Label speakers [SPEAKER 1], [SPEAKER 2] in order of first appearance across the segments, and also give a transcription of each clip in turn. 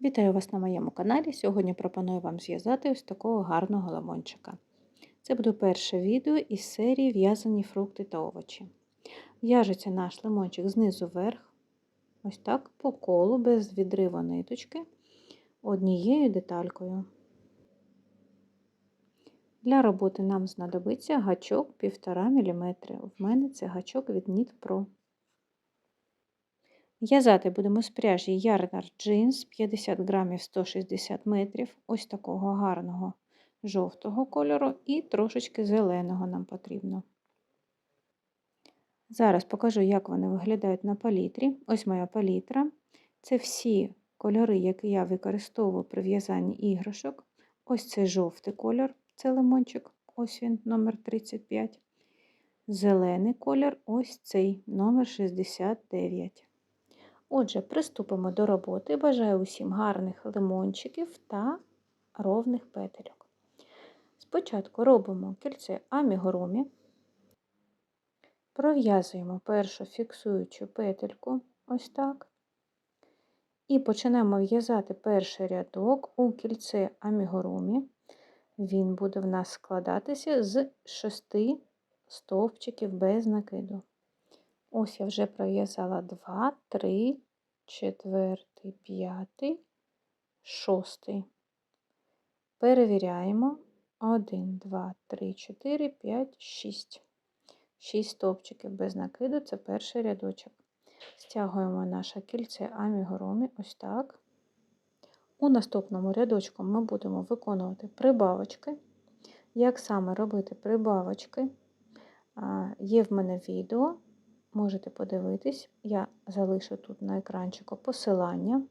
[SPEAKER 1] Вітаю вас на моєму каналі. Сьогодні пропоную вам зв'язати ось такого гарного лимончика. Це буде перше відео із серії В'язані фрукти та овочі. В'яжеться наш лимончик знизу вверх, ось так, по колу, без відриву ниточки, однією деталькою. Для роботи нам знадобиться гачок 1,5 мм. В мене це гачок від Knit Pro. В'язати будемо з пряжі Ярнар джинс 50 грамів 160 метрів, ось такого гарного жовтого кольору і трошечки зеленого нам потрібно. Зараз покажу, як вони виглядають на палітрі. Ось моя палітра. Це всі кольори, які я використовую при в'язанні іграшок. Ось це жовтий кольор, це лимончик, ось він, номер 35. Зелений колір ось цей номер 69. Отже, приступимо до роботи. Бажаю усім гарних лимончиків та ровних петельок. Спочатку робимо кільце амігурумі, пров'язуємо першу фіксуючу петельку, ось так. І почнемо в'язати перший рядок у кільце амігурумі. Він буде в нас складатися з шести стовпчиків без накиду. Ось я вже пров'язала 2, 3, 4, 5, 6. Перевіряємо. 1, 2, 3, 4, 5, 6. 6 стовпчиків без накиду це перший рядочок. Стягуємо наше кільце амігурумі, ось так. У наступному рядочку ми будемо виконувати прибавочки. Як саме робити прибавочки? Є в мене відео можете подивитись, я залишу тут на екранчику посилання.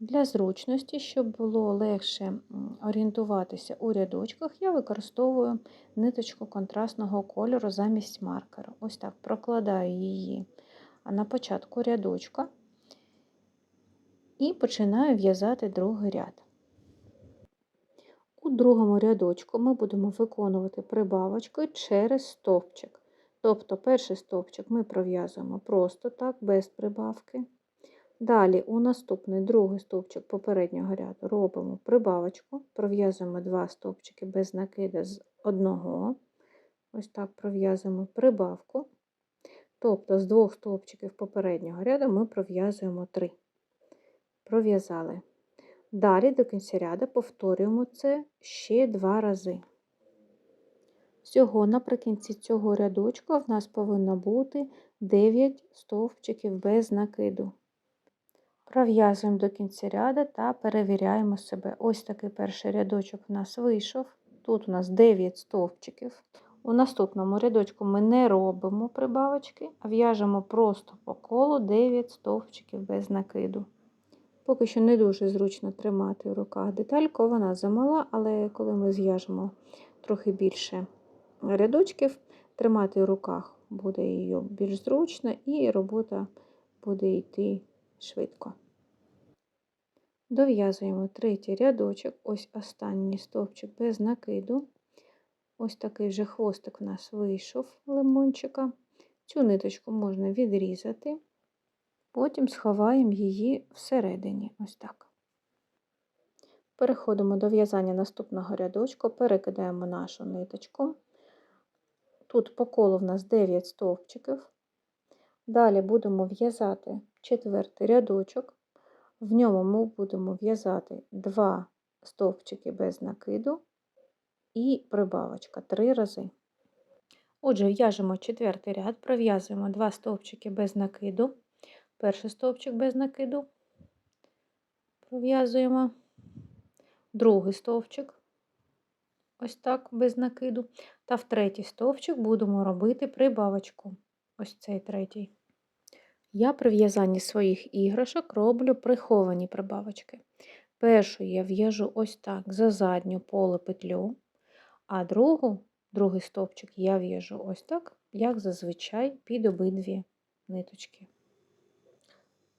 [SPEAKER 1] Для зручності, щоб було легше орієнтуватися у рядочках, я використовую ниточку контрастного кольору замість маркеру. Ось так прокладаю її на початку рядочка і починаю в'язати другий ряд. У другому рядочку ми будемо виконувати прибавочкою через стовпчик. Тобто перший стовпчик ми пров'язуємо просто так, без прибавки. Далі у наступний другий стовпчик попереднього ряду робимо прибавочку, пров'язуємо два стовпчики без накида з одного. Ось так пров'язуємо прибавку. Тобто з двох стовпчиків попереднього ряду ми пров'язуємо три. Пров'язали. Далі до кінця ряду повторюємо це ще два рази. Всього наприкінці цього рядочка в нас повинно бути 9 стовпчиків без накиду. Пров'язуємо до кінця ряду та перевіряємо себе. Ось такий перший рядочок у нас вийшов. Тут у нас 9 стовпчиків. У наступному рядочку ми не робимо прибавочки, а в'яжемо просто по колу 9 стовпчиків без накиду. Поки що не дуже зручно тримати в руках детальку, вона замала, але коли ми зв'яжемо трохи більше рядочків, тримати в руках буде її більш зручно, і робота буде йти швидко. Дов'язуємо третій рядочок, ось останній стовпчик без накиду. Ось такий вже хвостик у нас вийшов лимончика. Цю ниточку можна відрізати, потім сховаємо її всередині. Ось так. Переходимо до в'язання наступного рядочку, перекидаємо нашу ниточку. Тут по колу в нас 9 стовпчиків. Далі будемо в'язати четвертий рядочок. В ньому ми будемо в'язати 2 стовпчики без накиду і прибавочка 3 рази. Отже, в'яжемо четвертий ряд, пров'язуємо 2 стовпчики без накиду, перший стовпчик без накиду, пров'язуємо другий стовпчик, ось так, без накиду. Та в третій стовпчик будемо робити прибавочку. Ось цей третій. Я при в'язанні своїх іграшок роблю приховані прибавочки. Першу я в'яжу ось так за задню поле петлю, а другу, другий стовпчик я в'яжу ось так, як зазвичай під обидві ниточки.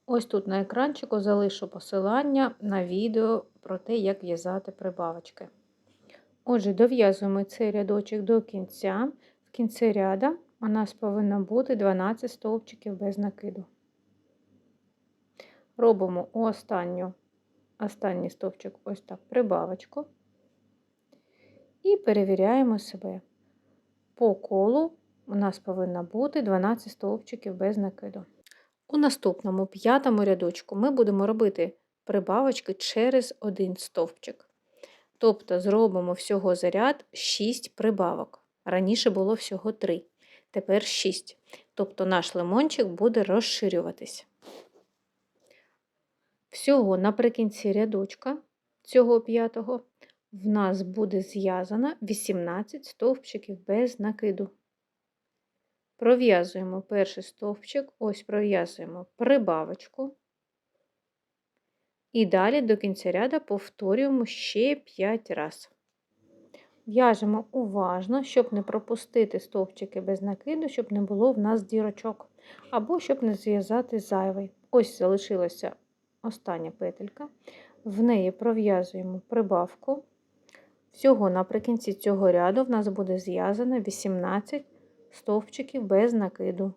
[SPEAKER 1] Ось тут на екранчику залишу посилання на відео про те, як в'язати прибавочки. Отже, дов'язуємо цей рядочок до кінця. В кінці ряда у нас повинно бути 12 стовпчиків без накиду. Робимо останню останній стовпчик ось так прибавочку. І перевіряємо себе. По колу у нас повинно бути 12 стовпчиків без накиду. У наступному п'ятому рядочку ми будемо робити прибавочки через один стовпчик. Тобто зробимо всього за ряд 6 прибавок. Раніше було всього 3, тепер 6. Тобто наш лимончик буде розширюватись. Всього наприкінці рядочка цього п'ятого в нас буде зв'язано 18 стовпчиків без накиду. Пров'язуємо перший стовпчик, ось пров'язуємо прибавочку. І далі до кінця ряду повторюємо ще 5 разів. В'яжемо уважно, щоб не пропустити стовпчики без накиду, щоб не було в нас дірочок, або щоб не зв'язати зайвий. Ось залишилася остання петелька, в неї пров'язуємо прибавку. Всього наприкінці цього ряду в нас буде зв'язано 18 стовпчиків без накиду.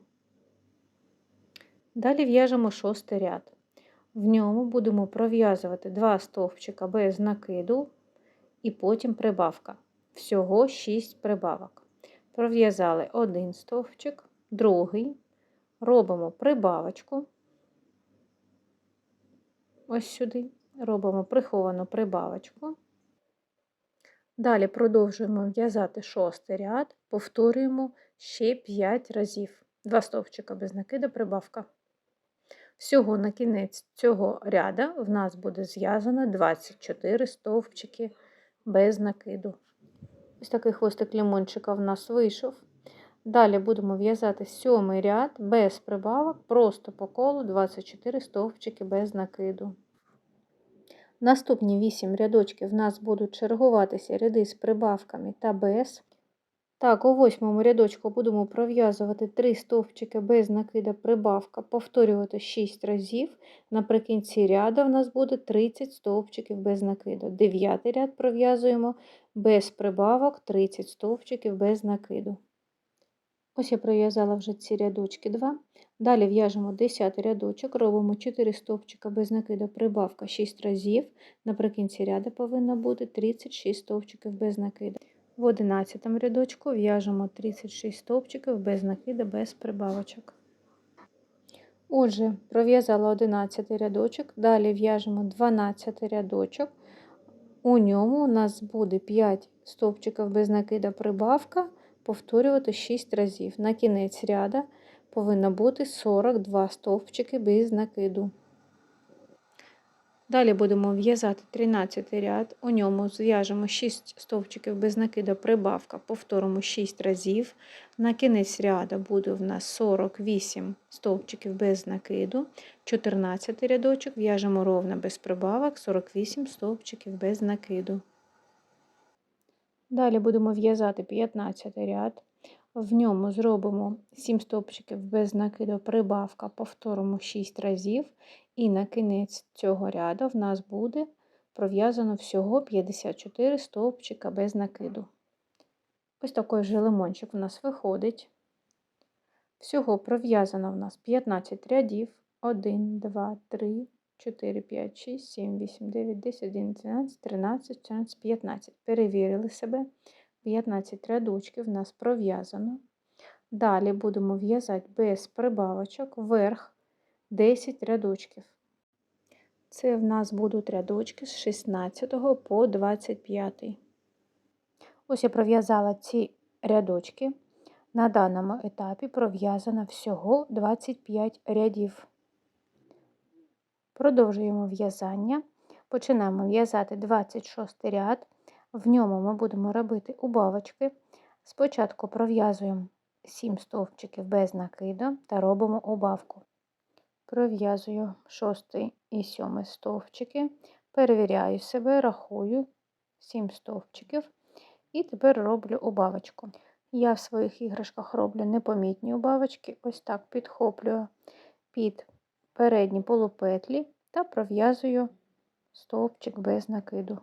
[SPEAKER 1] Далі в'яжемо шостий ряд. В ньому будемо пров'язувати 2 стовпчика без накиду і потім прибавка. Всього 6 прибавок. Пров'язали один стовпчик, другий, робимо прибавочку. Ось сюди, робимо приховану прибавочку. Далі продовжуємо в'язати шостий ряд, повторюємо ще 5 разів. Два стовпчика без накиду, прибавка. Всього на кінець цього ряда в нас буде зв'язано 24 стовпчики без накиду. Ось такий хвостик лимончика в нас вийшов. Далі будемо в'язати сьомий ряд без прибавок, просто по колу 24 стовпчики без накиду. Наступні 8 рядочків в нас будуть чергуватися ряди з прибавками та без. Так, у восьмому рядочку будемо пров'язувати 3 стовпчики без накида прибавка, повторювати 6 разів. Наприкінці ряду в нас буде 30 стовпчиків без накиду. Дев'ятий ряд пров'язуємо без прибавок 30 стовпчиків без накиду. Ось я пров'язала вже ці рядочки 2. Далі в'яжемо 10 рядочок, робимо 4 стовпчика без накиду прибавка 6 разів. Наприкінці ряду повинно бути 36 стовпчиків без накиду. В 11 рядочку в'яжемо 36 стовпчиків без накиду, без прибавочок. Отже, пров'язала 11 рядочок, далі в'яжемо 12 рядочок. У ньому у нас буде 5 стовпчиків без накида прибавка, повторювати 6 разів. На кінець ряда повинно бути 42 стовпчики без накиду. Далі будемо в'язати 13 ряд, у ньому зв'яжемо 6 стовпчиків без накида прибавка, повторимо 6 разів. На кінець ряду буде в нас 48 стовпчиків без накиду, 14 рядочок в'яжемо ровно без прибавок, 48 стовпчиків без накиду. Далі будемо в'язати 15 ряд. В ньому зробимо 7 стовпчиків без накиду прибавка, повторимо 6 разів, і на кінець цього ряду в нас буде пров'язано всього 54 стовпчика без накиду. Ось такий же лимончик у нас виходить. Всього пров'язано в нас 15 рядів. 1, 2, 3, 4, 5, 6, 7, 8, 9, 10, 11, 12, 13, 14, 15. Перевірили себе. 15 рядочків в нас пров'язано. Далі будемо в'язати без прибавочок вверх 10 рядочків. Це в нас будуть рядочки з 16 по 25. Ось я пров'язала ці рядочки. На даному етапі пров'язано всього 25 рядів. Продовжуємо в'язання. Починаємо в'язати 26 ряд. В ньому ми будемо робити убавочки. Спочатку пров'язуємо 7 стовпчиків без накиду та робимо убавку. Пров'язую 6 і 7 стовпчики, перевіряю себе, рахую 7 стовпчиків і тепер роблю убавочку. Я в своїх іграшках роблю непомітні убавочки, ось так підхоплюю під передні полупетлі та пров'язую стовпчик без накиду.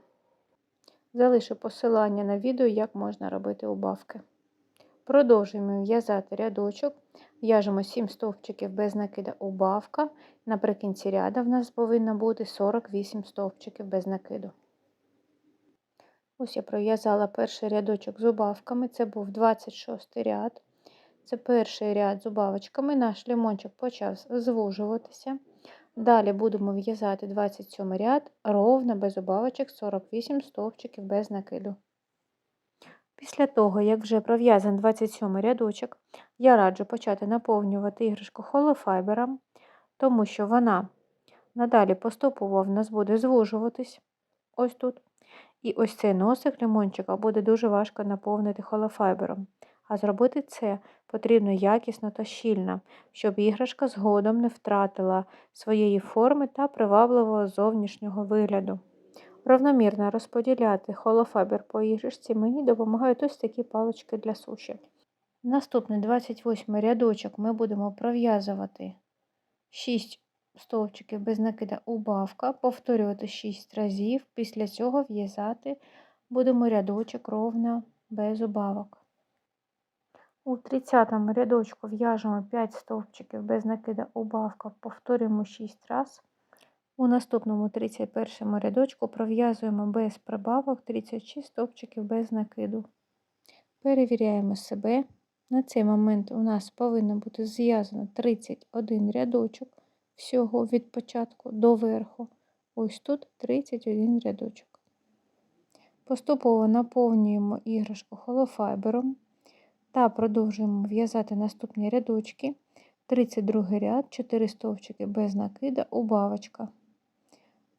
[SPEAKER 1] Залишу посилання на відео, як можна робити убавки. Продовжуємо в'язати рядочок, в'яжемо 7 стовпчиків без накида убавка. Наприкінці ряду в нас повинно бути 48 стовпчиків без накиду. Ось я пров'язала перший рядочок з убавками, це був 26 ряд. Це перший ряд з убавочками. Наш лимончик почав звужуватися. Далі будемо в'язати 27 ряд, ровно без убавочок 48 стовпчиків без накиду. Після того, як вже пров'язан 27 рядочок, я раджу почати наповнювати іграшку холофайбером, тому що вона надалі поступово в нас буде звужуватись ось тут. І ось цей носик лимончика буде дуже важко наповнити холофайбером. А зробити це потрібно якісно та щільно, щоб іграшка згодом не втратила своєї форми та привабливого зовнішнього вигляду. Равномірно розподіляти холофайбер по іграшці мені допомагають ось такі палички для суші. Наступний 28 рядочок ми будемо пров'язувати 6 стовпчиків без накида убавка, повторювати 6 разів, після цього в'язати будемо рядочок ровно без убавок. У 30 рядочку в'яжемо 5 стовпчиків без накида убавка, повторюємо 6 разів. У наступному 31 рядочку пров'язуємо без прибавок 36 стовпчиків без накиду. Перевіряємо себе. На цей момент у нас повинно бути зв'язано 31 рядочок всього від початку до верху. Ось тут 31 рядочок. Поступово наповнюємо іграшку холофайбером та продовжуємо в'язати наступні рядочки. 32 ряд, 4 стовпчики без накида, убавочка.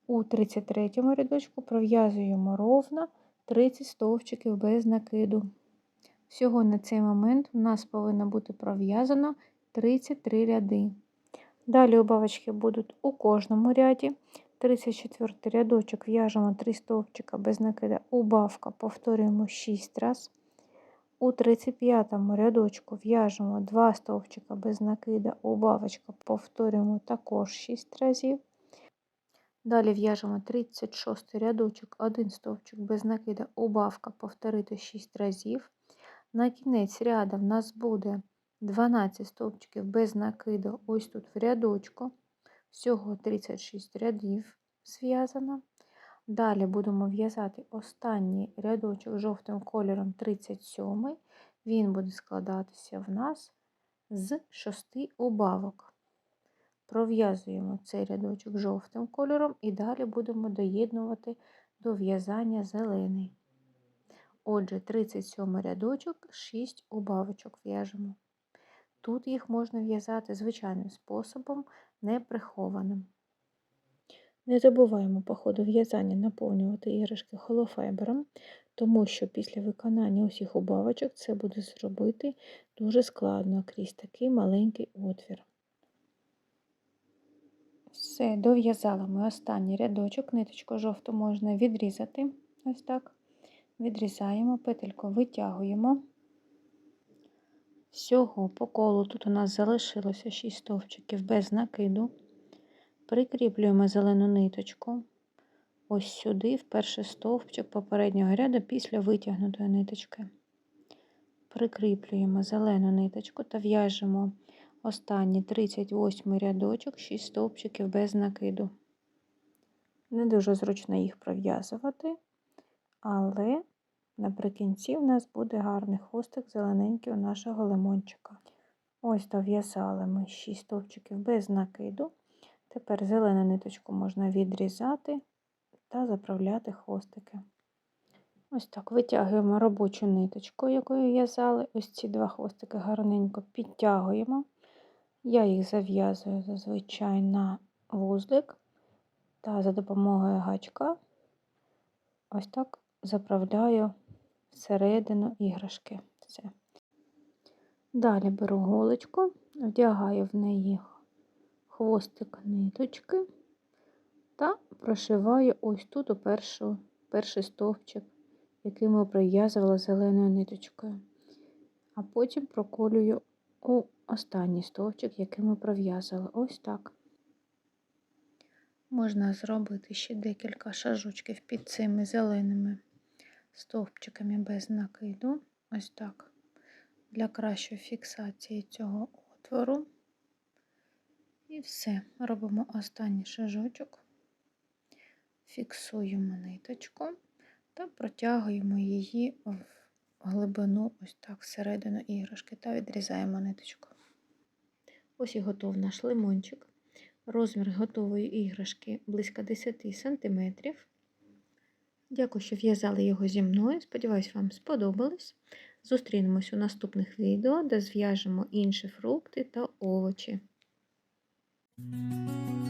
[SPEAKER 1] У 33 рядочку пров'язуємо ровно 30 стовпчиків без накиду. Всього на цей момент у нас повинно бути пров'язано 33 ряди. Далі убавочки будуть у кожному ряді. 34 рядочок в'яжемо 3 стовпчика без накида, убавка, повторюємо 6 разів. У 35 рядочку в'яжемо 2 стовпчика без накида, убавочка, повторюємо також 6 разів. Далі в'яжемо 36 рядочок, 1 стовпчик без накида, убавка, повторити 6 разів. На кінець ряду в нас буде 12 стовпчиків без накиду, ось тут в рядочку. Всього 36 рядів зв'язано. Далі будемо в'язати останній рядочок жовтим кольором 37 Він буде складатися в нас з 6 убавок. Пров'язуємо цей рядочок жовтим кольором і далі будемо доєднувати до в'язання зелений. Отже, 37 рядочок, 6 убавочок в'яжемо. Тут їх можна в'язати звичайним способом, не прихованим. Не забуваємо по ходу в'язання наповнювати іграшки холофайбером, тому що після виконання усіх убавочок це буде зробити дуже складно крізь такий маленький отвір. Все, дов'язали ми останній рядочок, ниточку жовту можна відрізати. Ось так. Відрізаємо, петельку витягуємо. Всього по колу тут у нас залишилося 6 стовпчиків без накиду. Прикріплюємо зелену ниточку ось сюди, в перший стовпчик попереднього ряду після витягнутої ниточки. Прикріплюємо зелену ниточку та в'яжемо останній 38 рядочок, 6 стовпчиків без накиду. Не дуже зручно їх пров'язувати, але наприкінці в нас буде гарний хвостик зелененький у нашого лимончика. Ось дов'язали ми 6 стовпчиків без накиду. Тепер зелену ниточку можна відрізати та заправляти хвостики. Ось так витягуємо робочу ниточку, якою в'язали. Ось ці два хвостики гарненько підтягуємо. Я їх зав'язую зазвичай на вузлик та за допомогою гачка ось так заправляю всередину іграшки. Все. Далі беру голочку, вдягаю в неї хвостик ниточки та прошиваю ось тут у першу, перший стовпчик, який ми прив'язували зеленою ниточкою. А потім проколюю у останній стовпчик, який ми пров'язали. Ось так. Можна зробити ще декілька шажочків під цими зеленими стовпчиками без накиду. Ось так. для кращої фіксації цього отвору. І все. Робимо останній шажочок, фіксуємо ниточку та протягуємо її в глибину, ось так, всередину іграшки, та відрізаємо ниточку. Ось і готов наш лимончик. Розмір готової іграшки близько 10 см. Дякую, що в'язали його зі мною. Сподіваюсь, вам сподобалось. Зустрінемось у наступних відео, де зв'яжемо інші фрукти та овочі. you